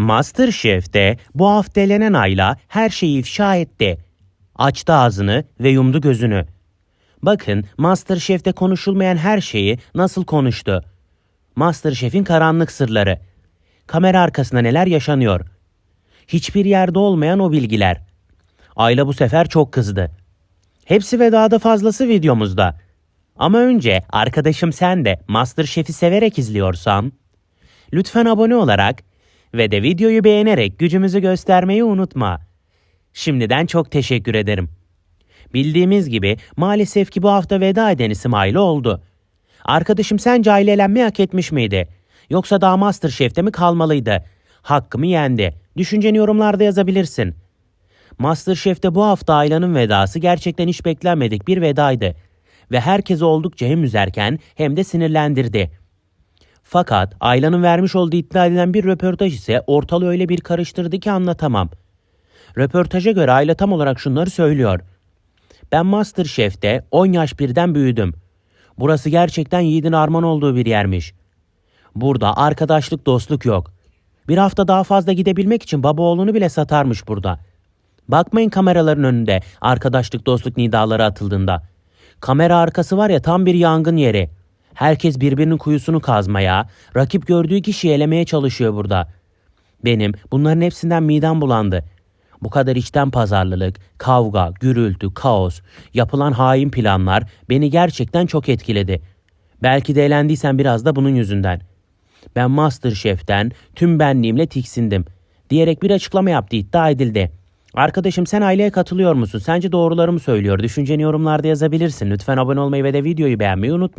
Masterchef'te bu hafta elenen Ayla her şeyi ifşa etti. Açtı ağzını ve yumdu gözünü. Bakın Masterchef'te konuşulmayan her şeyi nasıl konuştu. Masterchef'in karanlık sırları. Kamera arkasında neler yaşanıyor. Hiçbir yerde olmayan o bilgiler. Ayla bu sefer çok kızdı. Hepsi ve daha da fazlası videomuzda. Ama önce arkadaşım sen de Masterchef'i severek izliyorsan lütfen abone olarak ve de videoyu beğenerek gücümüzü göstermeyi unutma. Şimdiden çok teşekkür ederim. Bildiğimiz gibi maalesef ki bu hafta veda eden isim oldu. Arkadaşım sence Ayla elenmeyi hak etmiş miydi? Yoksa daha Masterchef'te mi kalmalıydı? Hakkımı yendi. Düşünceni yorumlarda yazabilirsin. Masterchef'te bu hafta Ayla'nın vedası gerçekten hiç beklenmedik bir vedaydı. Ve herkesi oldukça hem üzerken hem de sinirlendirdi. Fakat Ayla'nın vermiş olduğu iddia edilen bir röportaj ise ortalığı öyle bir karıştırdı ki anlatamam. Röportaja göre Ayla tam olarak şunları söylüyor. Ben Masterchef'te 10 yaş birden büyüdüm. Burası gerçekten yiğidin armağan olduğu bir yermiş. Burada arkadaşlık dostluk yok. Bir hafta daha fazla gidebilmek için baba oğlunu bile satarmış burada. Bakmayın kameraların önünde arkadaşlık dostluk nidaları atıldığında. Kamera arkası var ya tam bir yangın yeri. Herkes birbirinin kuyusunu kazmaya, rakip gördüğü kişiyi elemeye çalışıyor burada. Benim bunların hepsinden midem bulandı. Bu kadar içten pazarlılık, kavga, gürültü, kaos, yapılan hain planlar beni gerçekten çok etkiledi. Belki de eğlendiysen biraz da bunun yüzünden. Ben Masterchef'ten tüm benliğimle tiksindim diyerek bir açıklama yaptı iddia edildi. Arkadaşım sen aileye katılıyor musun? Sence doğruları mı söylüyor? Düşünceni yorumlarda yazabilirsin. Lütfen abone olmayı ve de videoyu beğenmeyi unutma.